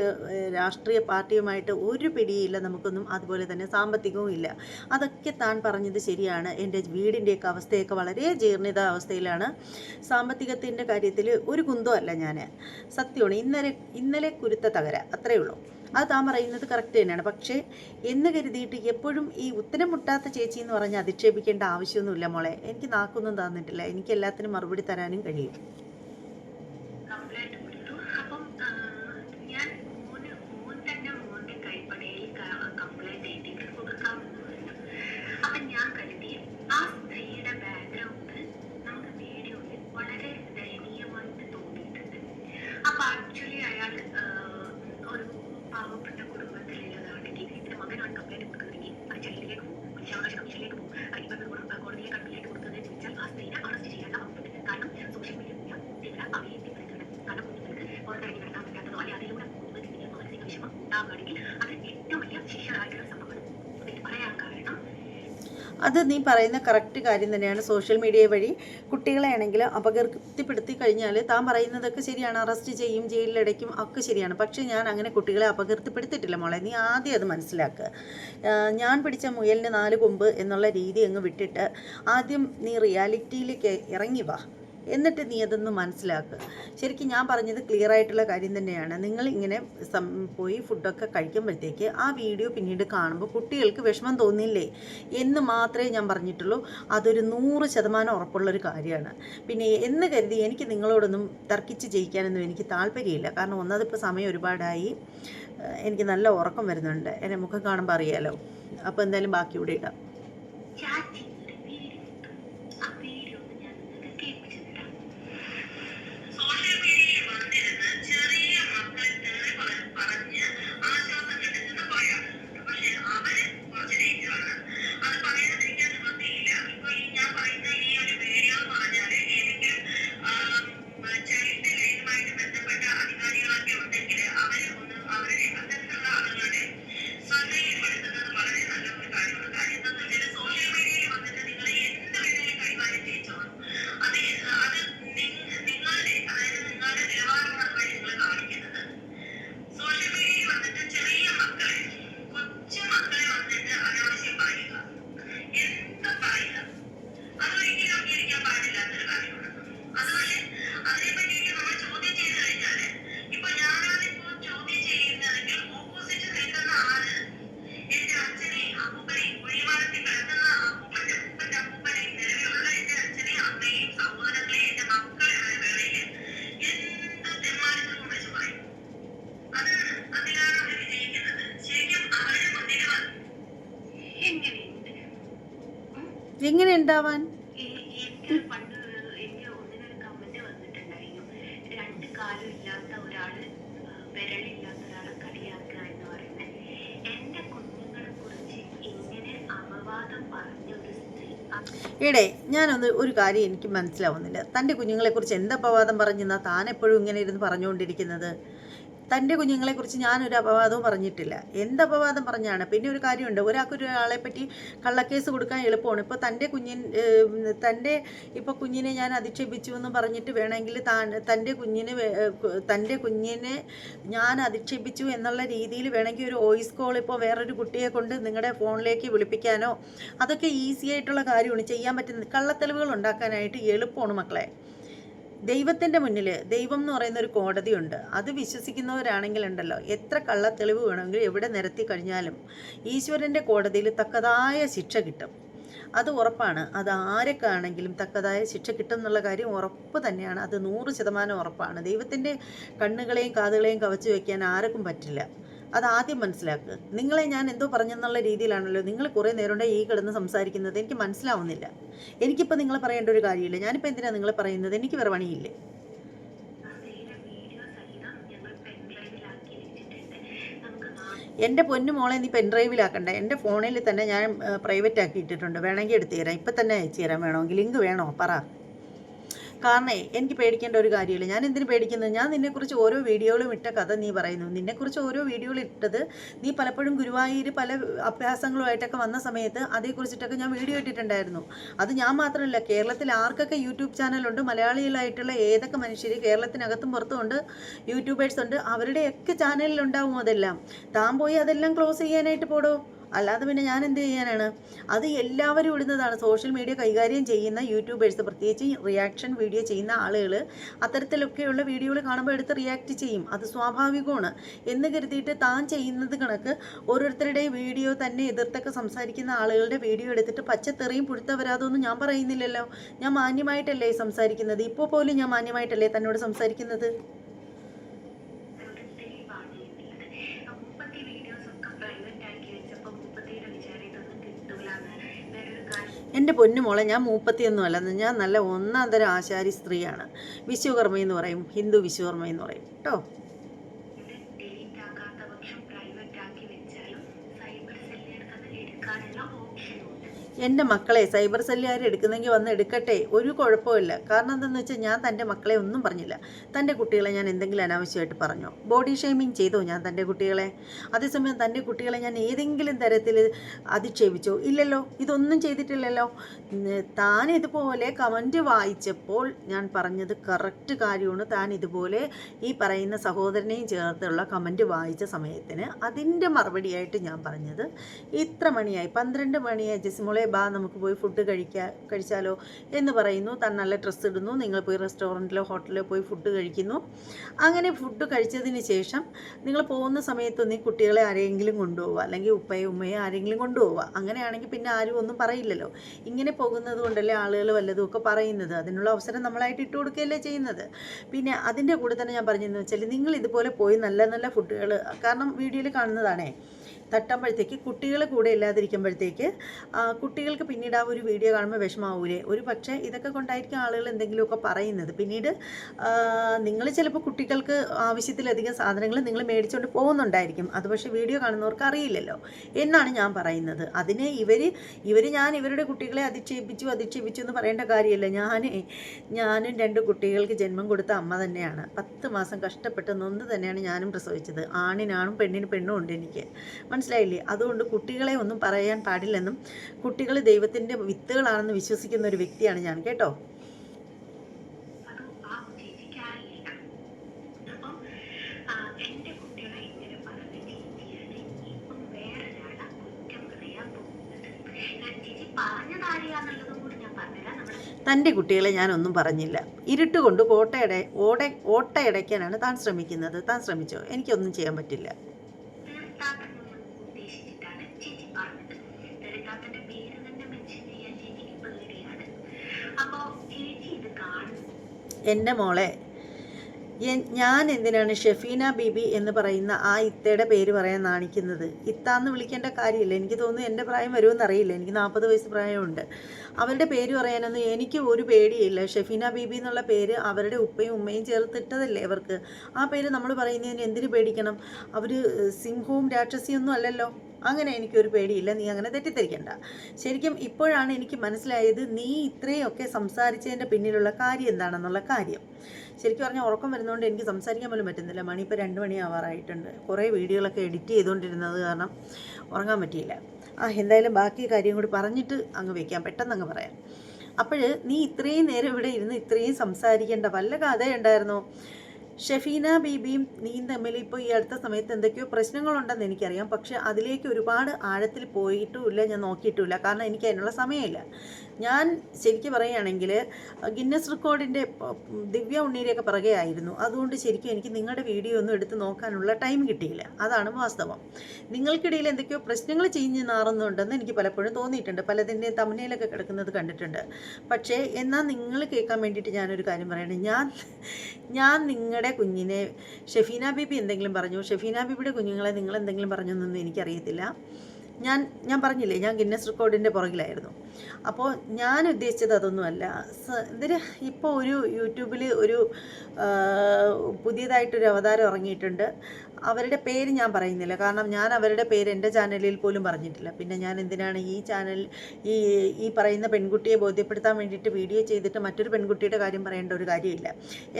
രാഷ്ട്രീയ പാർട്ടിയുമായിട്ട് ഒരു പിടിയില്ല. നമുക്കൊന്നും അതുപോലെ തന്നെ സാമ്പത്തികവും ഇല്ല. അതൊക്കെ താൻ പറഞ്ഞത് ശരിയാണ്. എന്റെ വീടിന്റെയൊക്കെ അവസ്ഥ അവസ്ഥയൊക്കെ വളരെ ജീർണിത അവസ്ഥയിലാണ് സാമ്പത്തികത്തിന്റെ കാര്യത്തിൽ ഒരു കുന്തമല്ല ഞാൻ സത്യമാണ് ഇന്നലെ ഇന്നലെ കുരുത്ത തകര അത്രയേ ഉള്ളൂ. അത് താൻ പറയുന്നത് കറക്റ്റ് തന്നെയാണ്. പക്ഷേ എന്ന് കരുതിയിട്ട് എപ്പോഴും ഈ ഉത്തരം മുട്ടാത്ത ചേച്ചി എന്ന് പറഞ്ഞ് അധിക്ഷേപിക്കേണ്ട ആവശ്യമൊന്നുമില്ല മോളെ. എനിക്ക് നാക്കൊന്നും തന്നിട്ടില്ല. എനിക്ക് എല്ലാത്തിനും മറുപടി തരാനും കഴിയും കംപ്ലൈന്റ് കൊടുത്തു അപ്പം ആ, ഞാൻ മോന് മോൻ തന്നെ മോന്റെ കൈപ്പടയിൽ കംപ്ലൈന്റ് എഴുതിയിട്ട് കൊടുക്കാമെന്ന് പറഞ്ഞു അപ്പൊ ഞാൻ കരുതി ആ സ്ത്രീയുടെ ബാക്ക്ഗ്രൗണ്ട് നമുക്ക് വീഡിയോയിൽ വളരെ ദയനീയമായിട്ട് തോന്നിയിട്ടുണ്ട് അപ്പൊ ആക്ച്വലി അയാൾ ഒരു പാവപ്പെട്ട കുടുംബത്തിലുള്ളതാണെങ്കിൽ ഇതിന്റെ മകനാണ് കംപ്ലൈന്റ് കൊടുക്കുന്നതെങ്കിൽ അത് ജയിലിലേക്ക് പോകും മനുഷ്യാവകാശ കമ്മീഷനിലേക്ക് പോകും ഇപ്പം കോടതിയെ കംപ്ലൈന്റ് കൊടുക്കുന്നതെന്ന് വെച്ചാൽ ആ സ്ത്രീനെ അറസ്റ്റ് ചെയ്യാനുള്ള വകുപ്പുണ്ട് കാരണം സോഷ്യൽ മീഡിയ കുട്ടികളെ അവയെത്തിപ്പെടുത്തുന്നത് കാരണം കുഞ്ഞുങ്ങൾക്ക് പുറത്തിറങ്ങി നടക്കാൻ പറ്റാത്തതോ അല്ലെങ്കിൽ അതിലൂടെ പോകുന്ന രീതിയിൽ മാനസിക വിഷമം ഉണ്ടാവുകയാണെങ്കിൽ അത് ഏറ്റവും വലിയ ശിക്ഷയായിട്ടുള്ള സംഭവമാണ് ഇത് പറയാൻ കാരണം അത് നീ പറയുന്ന കറക്റ്റ് കാര്യം തന്നെയാണ് സോഷ്യൽ മീഡിയ വഴി. കുട്ടികളെ ആണെങ്കിൽ അപകീർത്തിപ്പെടുത്തി കഴിഞ്ഞാൽ താൻ പറയുന്നതൊക്കെ ശരിയാണ്. അറസ്റ്റ് ചെയ്യും ജയിലിലടയ്ക്കും ഒക്കെ ശരിയാണ്. പക്ഷേ ഞാൻ അങ്ങനെ കുട്ടികളെ അപകീർത്തിപ്പെടുത്തിയിട്ടില്ല മോളെ. നീ ആദ്യം അത് മനസ്സിലാക്കുക ഞാൻ പിടിച്ച മുയലിന് നാല് കൊമ്പ് എന്നുള്ള രീതി അങ്ങ് വിട്ടിട്ട് ആദ്യം നീ റിയാലിറ്റിയിലേക്ക് ഇറങ്ങി വാ. എന്നിട്ട് നീ അതൊന്ന് മനസ്സിലാക്കുക ശരിക്കും ഞാൻ പറഞ്ഞത് ക്ലിയർ ആയിട്ടുള്ള കാര്യം തന്നെയാണ്. നിങ്ങൾ ഇങ്ങനെ പോയി ഫുഡൊക്കെ കഴിക്കുമ്പോഴത്തേക്ക് ആ വീഡിയോ പിന്നീട് കാണുമ്പോൾ കുട്ടികൾക്ക് വിഷമം തോന്നില്ലേ? എന്ന് മാത്രമേ ഞാൻ പറഞ്ഞിട്ടുള്ളൂ. അതൊരു നൂറ് ശതമാനം ഉറപ്പുള്ളൊരു കാര്യമാണ്. പിന്നെ എന്ന് കരുതി എനിക്ക് നിങ്ങളോടൊന്നും തർക്കിച്ച് ജയിക്കാനൊന്നും എനിക്ക് താല്പര്യമില്ല. കാരണം ഒന്നതിപ്പോൾ സമയം ഒരുപാടായി. എനിക്ക് നല്ല ഉറക്കം വരുന്നുണ്ട്. എന്റെ മുഖം കാണുമ്പോൾ അറിയാലോ. അപ്പോൾ എന്തായാലും ബാക്കി ഇവിടെ ഇടാം. அதாவது அதே மாதிரி ഒരു കാര്യം എനിക്ക് മനസ്സിലാവുന്നില്ല. തന്റെ കുഞ്ഞുങ്ങളെക്കുറിച്ച് എന്താ അപവാദം പറഞ്ഞെന്നാ താൻ എപ്പോഴും ഇങ്ങനെ ഇരുന്ന് പറഞ്ഞുകൊണ്ടിരിക്കുന്നത്? തന്റെ കുഞ്ഞുങ്ങളെക്കുറിച്ച് ഞാനൊരു അപവാദവും പറഞ്ഞിട്ടില്ല. എന്ത് അപവാദം പറഞ്ഞാണ്? പിന്നെ ഒരു കാര്യമുണ്ട്. ഒരാൾക്ക് ഒരാളെ പറ്റി കള്ളക്കേസ് കൊടുക്കാൻ എളുപ്പമാണ്. ഇപ്പോൾ തന്റെ കുഞ്ഞിൻ തന്റെ ഇപ്പോൾ കുഞ്ഞിനെ ഞാൻ അധിക്ഷേപിച്ചു എന്ന് പറഞ്ഞിട്ട് വേണമെങ്കിൽ താൻ തന്റെ കുഞ്ഞിന് തന്റെ കുഞ്ഞിനെ ഞാൻ അധിക്ഷേപിച്ചു എന്നുള്ള രീതിയിൽ വേണമെങ്കിൽ ഒരു വോയിസ് കോൾ ഇപ്പോൾ വേറൊരു കുട്ടിയെ കൊണ്ട് നിങ്ങളുടെ ഫോണിലേക്ക് വിളിപ്പിക്കാനോ അതൊക്കെ ഈസി ആയിട്ടുള്ള കാര്യമാണ്. ചെയ്യാൻ പറ്റുന്നത് കള്ളത്തെളിവുകൾ ഉണ്ടാക്കാനായിട്ട് എളുപ്പമാണ് മക്കളെ. ദൈവത്തിന്റെ മുന്നിൽ ദൈവം എന്ന് പറയുന്ന ഒരു കോടതിയുണ്ട്. അത് വിശ്വസിക്കുന്നവരാണെങ്കിൽ ഉണ്ടല്ലോ എത്ര കള്ളത്തെളിവ് വേണമെങ്കിലും എവിടെ നിരത്തി കഴിഞ്ഞാലും ഈശ്വരന്റെ കോടതിയിൽ തക്കതായ ശിക്ഷ കിട്ടും. അത് ഉറപ്പാണ്. അത് ആരൊക്കെയാണെങ്കിലും തക്കതായ ശിക്ഷ കിട്ടും എന്നുള്ള കാര്യം ഉറപ്പ് തന്നെയാണ്. അത് നൂറ് ശതമാനം ഉറപ്പാണ്. ദൈവത്തിന്റെ കണ്ണുകളെയും കാതുകളെയും കവച്ചു വയ്ക്കാൻ ആർക്കും പറ്റില്ല. അത് ആദ്യം മനസ്സിലാക്കുക. നിങ്ങളെ ഞാൻ എന്തോ പറഞ്ഞെന്നുള്ള രീതിയിലാണല്ലോ നിങ്ങൾ കുറേ നേരം ഈ കിടന്ന് സംസാരിക്കുന്നത്. എനിക്ക് മനസ്സിലാവുന്നില്ല. എനിക്കിപ്പോൾ നിങ്ങൾ പറയേണ്ട ഒരു കാര്യമില്ല. ഞാനിപ്പോൾ എന്തിനാണ് നിങ്ങൾ പറയുന്നത്? എനിക്ക് വേറെ പണിയില്ലേ? എന്റെ പൊന്നു മോളെ നീ പെൻഡ്രൈവിലാക്കണ്ട എന്റെ ഫോണിൽ തന്നെ ഞാൻ പ്രൈവറ്റ് ആക്കി ഇട്ടിട്ടുണ്ട് വേണമെങ്കിൽ എടുത്തു തരാം. ഇപ്പം തന്നെ അയച്ചു തരാം വേണമെങ്കിൽ. ലിങ്ക് വേണോ? പറ. കാരണേ എനിക്ക് പേടിക്കേണ്ട ഒരു കാര്യമില്ല. ഞാൻ എന്തിനു പേടിക്കുന്നത്? ഞാൻ നിന്നെക്കുറിച്ച് ഓരോ വീഡിയോകളും ഇട്ട കഥ നീ പറയുന്നു. നിന്നെക്കുറിച്ച് ഓരോ വീഡിയോകൾ ഇട്ടത് നീ പലപ്പോഴും ഗുരുവായൂർ പല അഭ്യാസങ്ങളുമായിട്ടൊക്കെ വന്ന സമയത്ത് അതേക്കുറിച്ചിട്ടൊക്കെ ഞാൻ വീഡിയോ ഇട്ടിട്ടുണ്ടായിരുന്നു. അത് ഞാൻ മാത്രമല്ല കേരളത്തിൽ ആർക്കൊക്കെ യൂട്യൂബ് ചാനലുണ്ട് മലയാളികളായിട്ടുള്ള ഏതൊക്കെ മനുഷ്യർ കേരളത്തിനകത്തും പുറത്തും ഉണ്ട് യൂട്യൂബേഴ്സ് ഉണ്ട് അവരുടെയൊക്കെ ചാനലിലുണ്ടാവും അതെല്ലാം. താൻ പോയി അതെല്ലാം ക്ലോസ് ചെയ്യാനായിട്ട് പോടോ? അല്ലാതെ പിന്നെ ഞാൻ എന്ത് ചെയ്യാനാണ്? അത് എല്ലാവരും ഇടുന്നതാണ്. സോഷ്യൽ മീഡിയ കൈകാര്യം ചെയ്യുന്ന യൂട്യൂബേഴ്സ് പ്രത്യേകിച്ച് റിയാക്ഷൻ വീഡിയോ ചെയ്യുന്ന ആളുകൾ അത്തരത്തിലൊക്കെയുള്ള വീഡിയോകൾ കാണുമ്പോൾ എടുത്ത് റിയാക്ട് ചെയ്യും. അത് സ്വാഭാവികമാണ്. എന്ന് കരുതിയിട്ട് താൻ ചെയ്യുന്നത് കണക്ക് ഓരോരുത്തരുടെയും വീഡിയോ തന്നെ എതിർത്തൊക്കെ സംസാരിക്കുന്ന ആളുകളുടെ വീഡിയോ എടുത്തിട്ട് പച്ചത്തെറിയും പുഴുത്തവരാതൊന്നും ഞാൻ പറയുന്നില്ലല്ലോ. ഞാൻ മാന്യമായിട്ടല്ലേ സംസാരിക്കുന്നത്? ഇപ്പോൾ പോലും ഞാൻ മാന്യമായിട്ടല്ലേ തന്നോട് സംസാരിക്കുന്നത് ഒരു തെളിവാണ് ചെയ്യുന്നത് മുപ്പത്തി വീഡിയോസ് ഒക്കെ പ്രൈവറ്റ് ആക്കി വെച്ചപ്പോൾ മുപ്പത്തിയുടെ വിചാരം ഇതൊന്നും കിട്ടൂല എന്ന് വേറൊരു കാര്യം എന്റെ പൊന്നു മോളെ ഞാൻ മൂപ്പത്തിയൊന്നും അല്ല ഞാൻ നല്ല ഒന്നാം തരം ആശാരി സ്ത്രീയാണ്. വിശ്വകർമ്മ എന്ന് പറയും ഹിന്ദു വിശ്വകർമ്മ എന്ന് പറയും. കേട്ടോ ഇത് ഡിലീറ്റ് ആക്കാത്ത പക്ഷം പ്രൈവറ്റ് ആക്കി വെച്ചാലും സൈബർ സെല്ലുകൾക്ക് അത് എടുക്കാനുള്ള ഓപ്ഷൻ ഉണ്ട് എന്റെ മക്കളെ സൈബർ സെല്ലുകാർ എടുക്കുന്നെങ്കിൽ വന്ന് എടുക്കട്ടെ ഒരു കുഴപ്പമില്ല കാരണം എന്താണെന്ന് വെച്ചാൽ ഞാൻ തന്റെ മക്കളെ ഒന്നും പറഞ്ഞില്ല. തന്റെ കുട്ടികളെ ഞാൻ എന്തെങ്കിലും അനാവശ്യമായിട്ട് പറഞ്ഞോ? ബോഡി ഷെയ്മിങ് ചെയ്തോ ഞാൻ തന്റെ കുട്ടികളെ? അതേസമയം തന്റെ കുട്ടികളെ ഞാൻ ഏതെങ്കിലും തരത്തിൽ അധിക്ഷേപിച്ചോ? ഇല്ലല്ലോ ഇതൊന്നും ചെയ്തിട്ടില്ലല്ലോ. താൻ ഇതുപോലെ കമന്റ് വായിച്ചപ്പോൾ ഞാൻ പറഞ്ഞത് കറക്റ്റ് കാര്യമാണ്. താൻ ഇതുപോലെ ഈ പറയുന്ന സഹോദരനെയും ചേർത്തുള്ള കമന്റ് വായിച്ച സമയത്തിന് അതിന്റെ മറുപടിയായിട്ട് ഞാൻ പറഞ്ഞത് ഇത്ര മണിയായി പന്ത്രണ്ട് മണിയായി. ജെസിമോളെ ബാ നമുക്ക് പോയി ഫുഡ് കഴിക്കാം കഴിച്ചാലോ എന്ന് പറയുന്നു. താൻ നല്ല ഡ്രസ്സ് ഇടുന്നു. നിങ്ങൾ പോയി റെസ്റ്റോറന്റിലോ ഹോട്ടലിലോ പോയി ഫുഡ് കഴിക്കുന്നു. അങ്ങനെ ഫുഡ് കഴിച്ചതിന് ശേഷം നിങ്ങൾ പോകുന്ന സമയത്ത് ഈ കുട്ടികളെ ആരെങ്കിലും കൊണ്ടുപോവുക. അല്ലെങ്കിൽ ഉപ്പയോ ഉമ്മയോ ആരെങ്കിലും കൊണ്ടുപോവുക. അങ്ങനെയാണെങ്കിൽ പിന്നെ ആരും ഒന്നും പറയില്ലല്ലോ. ഇങ്ങനെ പോകുന്നത് കൊണ്ടല്ലേ ആളുകൾ വല്ലതും ഒക്കെ പറയുന്നത്. അതിനുള്ള അവസരം നമ്മളായിട്ട് ഇട്ട് കൊടുക്കുകയല്ലേ ചെയ്യുന്നത്. പിന്നെ അതിന്റെ കൂടെ തന്നെ ഞാൻ പറഞ്ഞതെന്ന് വെച്ചാൽ നിങ്ങൾ ഇതുപോലെ പോയി നല്ല നല്ല ഫുഡുകൾ കാരണം വീഡിയോയിൽ കാണുന്നതാണേ. തട്ടുമ്പോഴത്തേക്ക് കുട്ടികൾ കൂടെ ഇല്ലാതിരിക്കുമ്പോഴത്തേക്ക് കുട്ടികൾക്ക് പിന്നീട് ആ ഒരു വീഡിയോ കാണുമ്പോൾ വിഷമാവൂലേ? ഒരു പക്ഷേ ഇതൊക്കെ കൊണ്ടായിരിക്കും ആളുകൾ എന്തെങ്കിലുമൊക്കെ പറയുന്നത്. പിന്നീട് നിങ്ങൾ ചിലപ്പോൾ കുട്ടികൾക്ക് ആവശ്യത്തിലധികം സാധനങ്ങൾ നിങ്ങൾ മേടിച്ചുകൊണ്ട് പോകുന്നുണ്ടായിരിക്കും. അത് പക്ഷേ വീഡിയോ കാണുന്നവർക്ക് അറിയില്ലല്ലോ. എന്നാണ് ഞാൻ പറയുന്നത്. അതിനെ ഇവർ ഇവർ ഞാൻ ഇവരുടെ കുട്ടികളെ അധിക്ഷേപിച്ചു അധിക്ഷേപിച്ചു എന്ന് പറയേണ്ട കാര്യമല്ല. ഞാൻ ഞാനും രണ്ട് കുട്ടികൾക്ക് ജന്മം കൊടുത്ത അമ്മ തന്നെയാണ്. പത്ത് മാസം കഷ്ടപ്പെട്ട് നൊന്ന് തന്നെയാണ് ഞാനും പ്രസവിച്ചത്. ആണിനാണും പെണ്ണിന് പെണ്ണും ഉണ്ട് എനിക്ക്. മനസ്സിലായില്ലേ? അതുകൊണ്ട് കുട്ടികളെ ഒന്നും പറയാൻ പാടില്ലെന്നും കുട്ടികൾ ദൈവത്തിന്റെ വിത്തുകളാണെന്ന് വിശ്വസിക്കുന്ന ഒരു വ്യക്തിയാണ് ഞാൻ. കേട്ടോ? തന്റെ കുട്ടികളെ ഞാനൊന്നും പറഞ്ഞില്ല. ഇരുട്ടുകൊണ്ട് കോട്ടയുടെ ഓട ഓട്ടയടയ്ക്കാനാണ് താൻ ശ്രമിക്കുന്നത്. താൻ ശ്രമിച്ചോ? എനിക്കൊന്നും ചെയ്യാൻ പറ്റില്ല തീർത്ഥാടനം ഉദ്ദേശിച്ചിട്ടാണ് ചേച്ചി പറഞ്ഞത് തീർത്ഥാടന്റെ പേര് തന്നെ മെൻഷൻ ചെയ്യാൻ ചേച്ചിക്ക് പേടിയാണ് അപ്പോ ചേച്ചി ഇത് കാണുന്നു എന്റെ മോളെ ഞാൻ എന്തിനാണ് ഷെഫീന ബീബി എന്ന് പറയുന്ന ആ ഇത്തയുടെ പേര് പറയാൻ നാണിക്കുന്നത്? ഇത്താന്ന് വിളിക്കേണ്ട കാര്യമില്ല. എനിക്ക് തോന്നുന്നു എന്റെ പ്രായം വരുമെന്ന് അറിയില്ല. എനിക്ക് നാൽപ്പത് വയസ്സ് പ്രായമുണ്ട്. അവരുടെ പേര് പറയാനൊന്നും എനിക്ക് ഒരു പേടിയില്ല. ഷെഫീന ബീബി എന്നുള്ള പേര് അവരുടെ ഉപ്പയും ഉമ്മയും ചേർത്തിട്ടതല്ലേ അവർക്ക്? ആ പേര് നമ്മൾ പറയുന്നതിന് എന്തിനു പേടിക്കണം? അവർ സിംഹവും രാക്ഷസിയൊന്നും അല്ലല്ലോ. അങ്ങനെ എനിക്കൊരു പേടിയില്ല നീ അങ്ങനെ തെറ്റിദ്ധരിക്കണ്ട. ശരിക്കും ഇപ്പോഴാണ് എനിക്ക് മനസ്സിലായത് നീ ഇത്രയൊക്കെ സംസാരിച്ചതിന്റെ പിന്നിലുള്ള കാര്യം എന്താണെന്നുള്ള കാര്യം. ശരിക്കും പറഞ്ഞാൽ ഉറക്കം വരുന്നതുകൊണ്ട് എനിക്ക് സംസാരിക്കാൻ പോലും പറ്റുന്നില്ല. മണി ഇപ്പോൾ രണ്ട് മണിയാവാറായിട്ടുണ്ട് കുറേ വീഡിയോകളൊക്കെ എഡിറ്റ് ചെയ്തുകൊണ്ടിരുന്നത് കാരണം ഉറങ്ങാൻ പറ്റിയില്ല. ആ എന്തായാലും ബാക്കി കാര്യം കൂടി പറഞ്ഞിട്ട് അങ്ങ് വയ്ക്കാം പെട്ടെന്ന് അങ്ങ് പറയാം. അപ്പോൾ നീ ഇത്രയും നേരം ഇവിടെ ഇരുന്ന് ഇത്രയും സംസാരിക്കേണ്ട വല്ല കഥ ഉണ്ടായിരുന്നോ ഷെഫീന ബീബിയും നീയും തമ്മിൽ ഇപ്പോൾ ഈ അടുത്ത സമയത്ത് എന്തൊക്കെയോ പ്രശ്നങ്ങളുണ്ടെന്ന് എനിക്കറിയാം. പക്ഷേ അതിലേക്ക് ഒരുപാട് ആഴത്തിൽ പോയിട്ടുമില്ല ഞാൻ നോക്കിയിട്ടുമില്ല കാരണം എനിക്ക് അതിനുള്ള സമയമില്ല. ഞാൻ ശരിക്കും പറയുകയാണെങ്കിൽ ഗിന്നസ് റെക്കോർഡിന്റെ ദിവ്യ ഉണ്ണീരെയൊക്കെ പിറകെ ആയിരുന്നു. അതുകൊണ്ട് ശരിക്കും എനിക്ക് നിങ്ങളുടെ വീഡിയോ ഒന്നും എടുത്ത് നോക്കാനുള്ള ടൈം കിട്ടിയില്ല. അതാണ് വാസ്തവം. നിങ്ങൾക്കിടയിൽ എന്തൊക്കെയോ പ്രശ്നങ്ങൾ ചെയ്ഞ്ഞ് നാറുന്നുണ്ടെന്ന് എനിക്ക് പലപ്പോഴും തോന്നിയിട്ടുണ്ട്. പലതിന്റെ തമനയിലൊക്കെ കിടക്കുന്നത് കണ്ടിട്ടുണ്ട്. പക്ഷേ എന്നാൽ നിങ്ങൾ കേൾക്കാൻ വേണ്ടിയിട്ട് ഞാനൊരു കാര്യം പറയണേ. ഞാൻ ഞാൻ നിങ്ങളുടെ കുഞ്ഞിനെ ഷെഫീന ബീബി എന്തെങ്കിലും പറഞ്ഞു? ഷെഫീന ബീബിയുടെ കുഞ്ഞുങ്ങളെ നിങ്ങൾ എന്തെങ്കിലും പറഞ്ഞൊന്നും എനിക്കറിയത്തില്ല. ഞാൻ ഞാൻ പറഞ്ഞില്ലേ ഞാൻ ഗിന്നസ് റെക്കോർഡിന്റെ പുറകിലായിരുന്നു. അപ്പോൾ ഞാൻ ഉദ്ദേശിച്ചത് അതൊന്നുമല്ല. ഇതിന് ഇപ്പോൾ ഒരു യൂട്യൂബിൽ ഒരു പുതിയതായിട്ടൊരു അവതാരം ഇറങ്ങിയിട്ടുണ്ട്. അവരുടെ പേര് ഞാൻ പറയുന്നില്ല. കാരണം ഞാൻ അവരുടെ പേര് എന്റെ ചാനലിൽ പോലും പറഞ്ഞിട്ടില്ല. പിന്നെ ഞാൻ എന്തിനാണ് ഈ ചാനൽ ഈ ഈ പറയുന്ന പെൺകുട്ടിയെ ബോധ്യപ്പെടുത്താൻ വേണ്ടിയിട്ട് വീഡിയോ ചെയ്തിട്ട് മറ്റൊരു പെൺകുട്ടിയുടെ കാര്യം പറയേണ്ട ഒരു കാര്യമില്ല.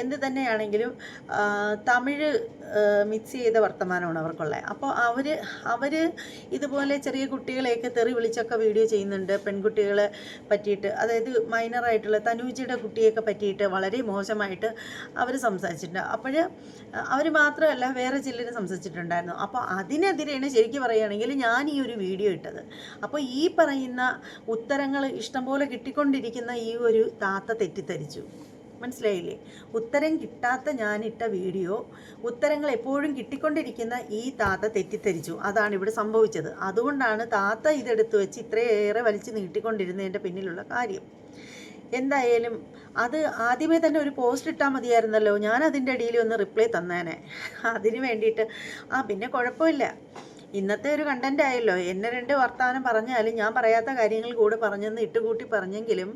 എന്ത് തന്നെയാണെങ്കിലും തമിഴ് മിക്സ് ചെയ്ത വർത്തമാനമാണ് അവർക്കുള്ളത്. അപ്പോൾ അവർ അവർ ഇതുപോലെ ചെറിയ കുട്ടികളെയൊക്കെ തെറി വിളിച്ചൊക്കെ വീഡിയോ ചെയ്യുന്നുണ്ട്. പെൺകുട്ടികളെ കുട്ടികളെ പറ്റിയിട്ട്. അതായത് മൈനറായിട്ടുള്ള തനൂജിയുടെ കുട്ടിയൊക്കെ പറ്റിയിട്ട് വളരെ മോശമായിട്ട് അവർ സംസാരിച്ചിട്ടുണ്ട്. അപ്പോൾ അവർ മാത്രമല്ല വേറെ ചിലർ സംസാരിച്ചിട്ടുണ്ടായിരുന്നു. അപ്പോൾ അതിനെതിരെയാണ് ശരിക്കും പറയുകയാണെങ്കിൽ ഞാൻ ഈ ഒരു വീഡിയോ ഇട്ടത്. അപ്പോൾ ഈ പറയുന്ന ഉത്തരങ്ങൾ ഇഷ്ടംപോലെ കിട്ടിക്കൊണ്ടിരിക്കുന്ന ഈ ഒരു താത്ത തെറ്റിദ്ധരിച്ചു. മനസ്സിലായില്ലേ? ഉത്തരം കിട്ടാത്ത ഞാനിട്ട വീഡിയോ ഉത്തരങ്ങൾ എപ്പോഴും കിട്ടിക്കൊണ്ടിരിക്കുന്ന ഈ താത്ത തെറ്റിദ്ധരിച്ചു. അതാണ് ഇവിടെ സംഭവിച്ചത്. അതുകൊണ്ടാണ് താത്ത ഇതെടുത്ത് വെച്ച് ഇത്രയേറെ വലിച്ചു നീട്ടിക്കൊണ്ടിരുന്നതിന്റെ പിന്നിലുള്ള കാര്യം. എന്തായാലും അത് ആദ്യമേ തന്നെ ഒരു പോസ്റ്റ് ഇട്ടാൽ മതിയായിരുന്നല്ലോ. ഞാൻ അതിന്റെ ഇടയിൽ ഒന്ന് റിപ്ലൈ തന്നേനെ. അതിന് വേണ്ടിയിട്ട് ആ പിന്നെ കുഴപ്പമില്ല. ഇന്നത്തെ ഒരു കണ്ടന്റ് ആയല്ലോ. എന്നെ രണ്ട് വർത്തമാനം പറഞ്ഞാലും ഞാൻ പറയാത്ത കാര്യങ്ങൾ കൂടെ പറഞ്ഞെന്ന് ഇട്ടുകൂട്ടി പറഞ്ഞെങ്കിലും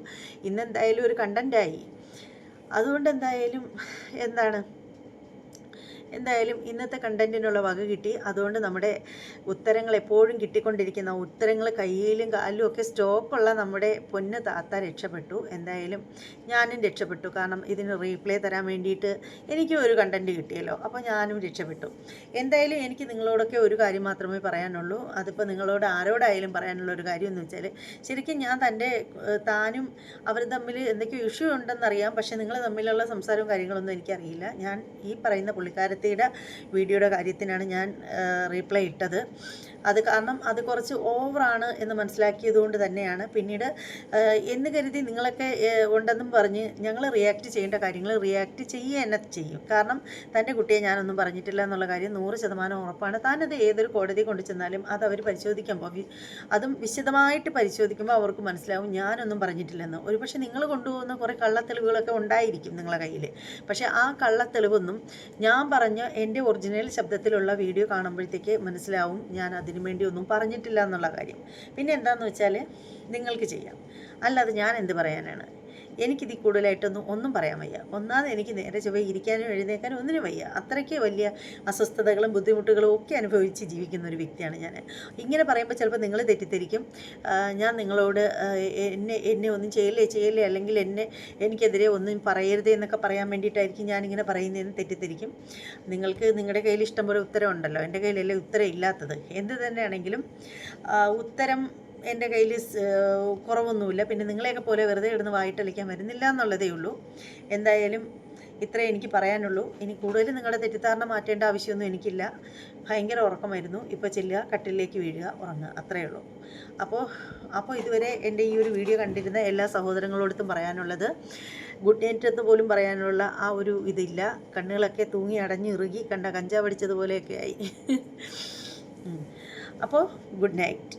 ഇന്നെന്തായാലും ഒരു കണ്ടന്റായി അതുകൊണ്ട് എന്തായാലും എന്താണ് എന്തായാലും ഇന്നത്തെ കണ്ടന്റിനുള്ള വക കിട്ടി. അതുകൊണ്ട് നമ്മുടെ ഉത്തരങ്ങൾ എപ്പോഴും കിട്ടിക്കൊണ്ടിരിക്കുന്ന ഉത്തരങ്ങൾ കയ്യിലും കാലിലും ഒക്കെ സ്റ്റോക്കുള്ള നമ്മുടെ പൊന്ന് താത്ത രക്ഷപ്പെട്ടു. എന്തായാലും ഞാനും രക്ഷപ്പെട്ടു. കാരണം ഇതിന് റീപ്ലേ തരാൻ വേണ്ടിയിട്ട് എനിക്കും ഒരു കണ്ടന്റ് കിട്ടിയല്ലോ. അപ്പോൾ ഞാനും രക്ഷപ്പെട്ടു. എന്തായാലും എനിക്ക് നിങ്ങളോടൊക്കെ ഒരു കാര്യം മാത്രമേ പറയാനുള്ളൂ. അതിപ്പോൾ നിങ്ങളോട് ആരോടായാലും പറയാനുള്ള ഒരു കാര്യം എന്ന് വെച്ചാൽ ശരിക്കും ഞാൻ തന്റെ താനും അവർ തമ്മിൽ എന്തൊക്കെയോ ഇഷ്യൂ ഉണ്ടെന്നറിയാം പക്ഷേ നിങ്ങൾ തമ്മിലുള്ള സംസാരവും കാര്യങ്ങളൊന്നും എനിക്കറിയില്ല. ഞാൻ ഈ പറയുന്ന പുള്ളിക്കാരത്തിയുടെ വീഡിയോയുടെ കാര്യത്തിനാണ് ഞാൻ റീപ്ലൈ ഇട്ടത്. അത് കാരണം അത് കുറച്ച് ഓവറാണ് എന്ന് മനസ്സിലാക്കിയത് കൊണ്ട് തന്നെയാണ്. പിന്നീട് എന്ന് കരുതി നിങ്ങളൊക്കെ ഉണ്ടെന്നും പറഞ്ഞ് ഞങ്ങൾ റിയാക്ട് ചെയ്യേണ്ട കാര്യങ്ങൾ റിയാക്ട് ചെയ്യുക തന്നെ ചെയ്യും. കാരണം തന്റെ കുട്ടിയെ ഞാനൊന്നും പറഞ്ഞിട്ടില്ല എന്നുള്ള കാര്യം നൂറ് ശതമാനം ഉറപ്പാണ്. താനത് ഏതൊരു കോടതി കൊണ്ടു ചെന്നാലും അത് അവർ പരിശോധിക്കുമ്പോൾ അതും വിശദമായിട്ട് പരിശോധിക്കുമ്പോൾ അവർക്ക് മനസ്സിലാവും ഞാനൊന്നും പറഞ്ഞിട്ടില്ലെന്ന്. ഒരുപക്ഷെ നിങ്ങൾ കൊണ്ടുപോകുന്ന കുറേ കള്ളത്തെളിവുകളൊക്കെ ഉണ്ടായിരിക്കും നിങ്ങളുടെ കയ്യിൽ പക്ഷേ ആ കള്ളത്തെളിവൊന്നും ഞാൻ പറഞ്ഞ എന്റെ ഒറിജിനൽ ശബ്ദത്തിലുള്ള വീഡിയോ കാണുമ്പോഴത്തേക്ക് മനസ്സിലാവും ഞാൻ അതിനു വേണ്ടി ഒന്നും പറഞ്ഞിട്ടില്ല എന്നുള്ള കാര്യം. പിന്നെ എന്താണെന്ന് വെച്ചാൽ നിങ്ങൾക്ക് ചെയ്യാം. അല്ലാതെ ഞാൻ എന്ത് പറയാനാണ്? എനിക്കിതിൽ കൂടുതലായിട്ടൊന്നും ഒന്നും പറയാൻ വയ്യ. ഒന്നാമത് എനിക്ക് നേരെ ചൊവ്വ ഇരിക്കാനും എഴുന്നേക്കാനും ഒന്നിനും വയ്യ. അത്രയ്ക്ക് വലിയ അസ്വസ്ഥതകളും ബുദ്ധിമുട്ടുകളും ഒക്കെ അനുഭവിച്ച് ജീവിക്കുന്ന ഒരു വ്യക്തിയാണ് ഞാൻ. ഇങ്ങനെ പറയുമ്പോൾ ചിലപ്പോൾ നിങ്ങൾ തെറ്റിദ്ധരിക്കും. ഞാൻ നിങ്ങളോട് എന്നെ എന്നെ ഒന്നും ചെയ്യല്ലേ ചെയ്യല്ലേ അല്ലെങ്കിൽ എന്നെ എനിക്കെതിരെ ഒന്നും പറയരുതേ എന്നൊക്കെ പറയാൻ വേണ്ടിയിട്ടായിരിക്കും ഞാനിങ്ങനെ പറയുന്നതെന്ന് തെറ്റിദ്ധരിക്കും. നിങ്ങൾക്ക് നിങ്ങളുടെ കയ്യിൽ ഇഷ്ടംപോലെ ഉത്തരം ഉണ്ടല്ലോ എന്റെ കയ്യിലല്ലേ ഉത്തരം ഇല്ലാത്തത്? എന്ത് തന്നെയാണെങ്കിലും ഉത്തരം എന്റെ കയ്യിൽ കുറവൊന്നുമില്ല. പിന്നെ നിങ്ങളെയൊക്കെ പോലെ വെറുതെ ഇവിടുന്ന് വായിട്ടളിക്കാൻ വരുന്നില്ല എന്നുള്ളതേ ഉള്ളൂ. എന്തായാലും ഇത്രേ എനിക്ക് പറയാനുള്ളൂ. ഇനി കൂടുതൽ നിങ്ങളുടെ തെറ്റിദ്ധാരണ മാറ്റേണ്ട ആവശ്യമൊന്നും എനിക്കില്ല. ഭയങ്കര ഉറക്കമായിരുന്നു. ഇപ്പോൾ ചെല്ലുക കട്ടിലേക്ക് വീഴുക ഉറങ്ങുക അത്രയേ ഉള്ളൂ. അപ്പോൾ അപ്പോൾ ഇതുവരെ എന്റെ ഈ ഒരു വീഡിയോ കണ്ടിരുന്ന എല്ലാ സഹോദരങ്ങളോടത്തും പറയാനുള്ളത് ഗുഡ് നൈറ്റ് എന്ന് പോലും പറയാനുള്ള ആ ഒരു ഇതില്ല. കണ്ണുകളൊക്കെ തൂങ്ങി അടഞ്ഞ് ഇറുകി കണ്ട കഞ്ചാവ് അടിച്ചതുപോലെയൊക്കെ ആയി അപ്പോൾ ഗുഡ് നൈറ്റ്.